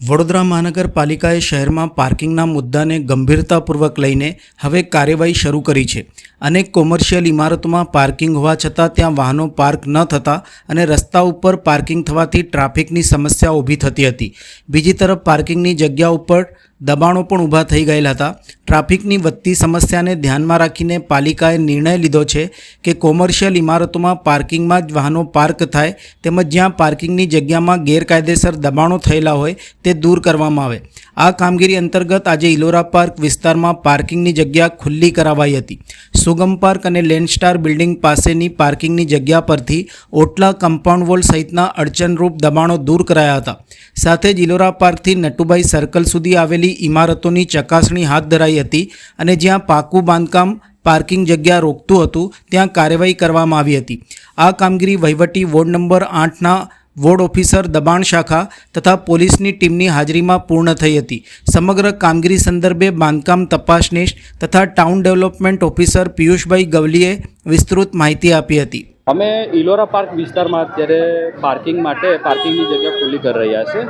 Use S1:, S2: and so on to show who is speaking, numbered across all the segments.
S1: વડોદરા મહાનગરપાલિકાએ શહેરમાં પાર્કિંગના મુદ્દાને ગંભીરતાપૂર્વક લઈને હવે કાર્યવાહી શરૂ કરી છે. અનેક કોમર્શિયલ ઇમારતોમાં પાર્કિંગ હોવા છતાં ત્યાં વાહનો પાર્ક ન થતા અને રસ્તા ઉપર પાર્કિંગ થવાથી ટ્રાફિકની સમસ્યા ઊભી થતી હતી. બીજી તરફ પાર્કિંગની જગ્યા ઉપર દબાણો પણ ઊભા થઈ ગયેલા હતા. ટ્રાફિકની વધતી સમસ્યાને ધ્યાનમાં રાખીને પાલિકાએ નિર્ણય લીધો છે કે કોમર્શિયલ ઇમારતોમાં પાર્કિંગમાં જ વાહનો પાર્ક થાય તેમજ જ્યાં પાર્કિંગની જગ્યામાં ગેરકાયદેસર દબાણો થયેલા હોય તે દૂર કરવામાં આવે. આ કામગીરી અંતર્ગત આજે ઇલોરા પાર્ક વિસ્તારમાં પાર્કિંગની જગ્યા ખુલ્લી કરાવાઈ હતી. સુગમ પાર્ક અને લેન્ડસ્ટાર બિલ્ડિંગ પાસેની પાર્કિંગની જગ્યા પરથી ઓટલા કમ્પાઉન્ડ વોલ સહિતના અડચણરૂપ દબાણો દૂર કરાયા હતા. સાથે જ ઇલોરા પાર્કથી નટુભાઈ સર્કલ સુધી આવેલી ઇમારતોની ચકાસણી હાથ ધરાઈ હતી અને જ્યાં પાકું બાંધકામ પાર્કિંગ જગ્યા રોકતું હતું, ત્યાં કાર્યવાહી કરવામાં આવી હતી. આ કામગીરી વહીવટી વોર્ડ નંબર આઠના વોર્ડ ઓફિસર, દબાણ શાખા તથા પોલીસની ટીમની હાજરીમાં પૂર્ણ થઈ હતી. સમગ્ર કામગીરી સંદર્ભે બાંધકામ તપાસનીશ તથા ટાઉન ડેવલપમેન્ટ ઓફિસર પિયુષભાઈ ગવલીએ વિસ્તૃત માહિતી આપી હતી.
S2: અમે ઇલોરા પાર્ક વિસ્તારમાં અત્યારે પાર્કિંગ માટે પાર્કિંગની જગ્યા ખુલ્લી કરી રહ્યા છે.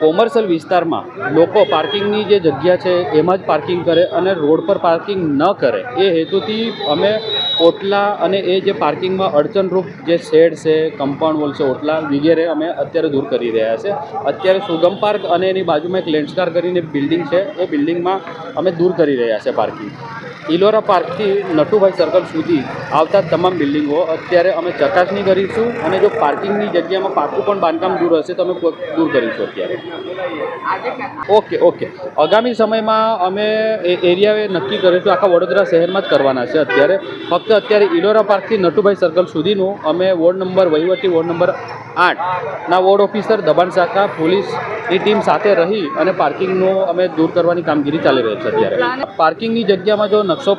S2: કોમર્શિયલ વિસ્તારમાં લોકો પાર્કિંગની જે જગ્યા છે એમાં જ પાર્કિંગ કરે અને રોડ પર પાર્કિંગ ન કરે એ હેતુથી અમે ઓટલા અને એ જે પાર્કિંગમાં અડચણરૂપ જે શેડ છે કમ્પાઉન્ડ વોલ છે, ઓટલા વગેરે અમે અત્યારે દૂર કરી રહ્યા છે. અત્યારે સુગમ પાર્ક અને એની બાજુમાં એક લેન્ડસ્કાર કરીને બિલ્ડિંગ છે, એ બિલ્ડિંગમાં અમે દૂર કરી રહ્યા છે પાર્કિંગ. ઇલોરા પાર્કથી નટુભાઈ સર્કલ સુધી આવતા તમામ બિલ્ડિંગો અત્યારે અમે ચકાસણી કરીશું અને જો પાર્કિંગની જગ્યામાં પાકું પણ બાંધકામ દૂર હશે તો અમે દૂર કરીશું અત્યારે. Okay okay. આગામી સમયમાં અમે એ એરિયા નક્કી કરીશું, આખા વડોદરા શહેરમાં જ કરવાના છે અત્યારે. ફક્ત અત્યારે ઇલોરા પાર્કથી નટુભાઈ સર્કલ સુધીનું અમે વોર્ડ નંબર વહીવટી વોર્ડ નંબર આઠના વોર્ડ ઓફિસર, દબાણ શાખા, પોલીસની ટીમ સાથે રહી અને પાર્કિંગનું અમે દૂર કરવાની કામગીરી ચાલી રહી છે અત્યારે. પાર્કિંગની જગ્યામાં જો નકશો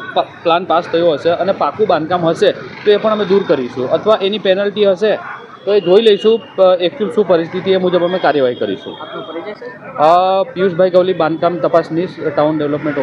S2: પ્લાન પાસ થયો હશે અને પાકું બાંધકામ હશે, તો એ પણ અમે દૂર કરીશું. અથવા એની પેનલ્ટી હશે, તો એ જોઈ લઈશું એકચ્યુઅલ શું પરિસ્થિતિ એ મુજબ અમે કાર્યવાહી કરીશું. પિયુષભાઈ ગવલી બાંધકામ તપાસનીશ ટાઉન ડેવલપમેન્ટ